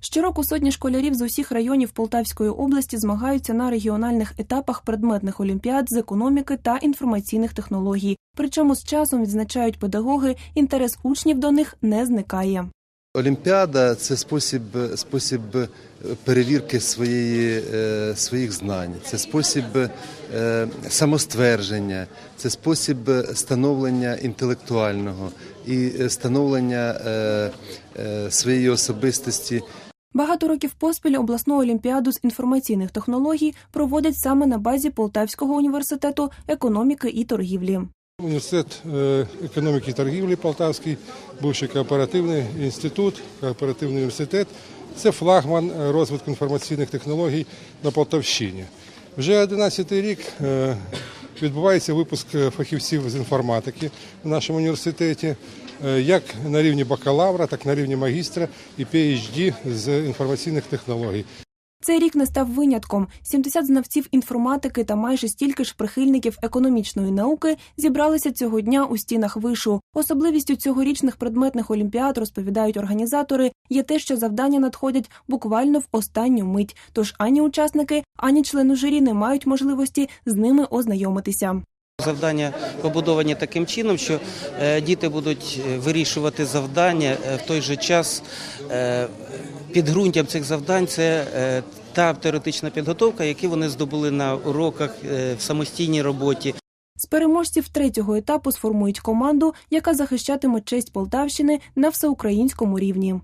Щороку сотні школярів з усіх районів Полтавської області змагаються на регіональних етапах предметних олімпіад з економіки та інформаційних технологій. Причому з часом відзначають педагоги, інтерес учнів до них не зникає. Олімпіада це спосіб, спосіб перевірки своєї, е, своїх знань, це спосіб е, самоствердження, це спосіб становлення інтелектуального і е, становлення е, е, своєї особистості. Багато років поспіль обласну олімпіаду з інформаційних технологій проводять саме на базі Полтавського університету економіки і торгівлі. Університет е, економіки і торгівлі Полтавський, бувший кооперативний інститут, кооперативний університет. Це флагман е, розвитку інформаційних технологій на Полтавщині. Вже 11-й рік е, відбувається випуск фахівців з інформатики в нашому університеті, як на рівні бакалавра, так і на рівні магістра і PhD з інформаційних технологій. Цей рік не став винятком. 70 знавців інформатики та майже стільки ж прихильників економічної науки зібралися цього дня у стінах вишу. Особливістю цьогорічних предметних олімпіад розповідають організатори. Є те, що завдання надходять буквально в останню мить. Тож ані учасники, ані члени журі не мають можливості з ними ознайомитися. Завдання побудовані таким чином, що е, діти будуть е, вирішувати завдання е, в той же час. Підґрунтям цих завдань це та теоретична підготовка, яку вони здобули на уроках в самостійній роботі. З переможців третього етапу сформують команду, яка захищатиме честь Полтавщини на всеукраїнському рівні.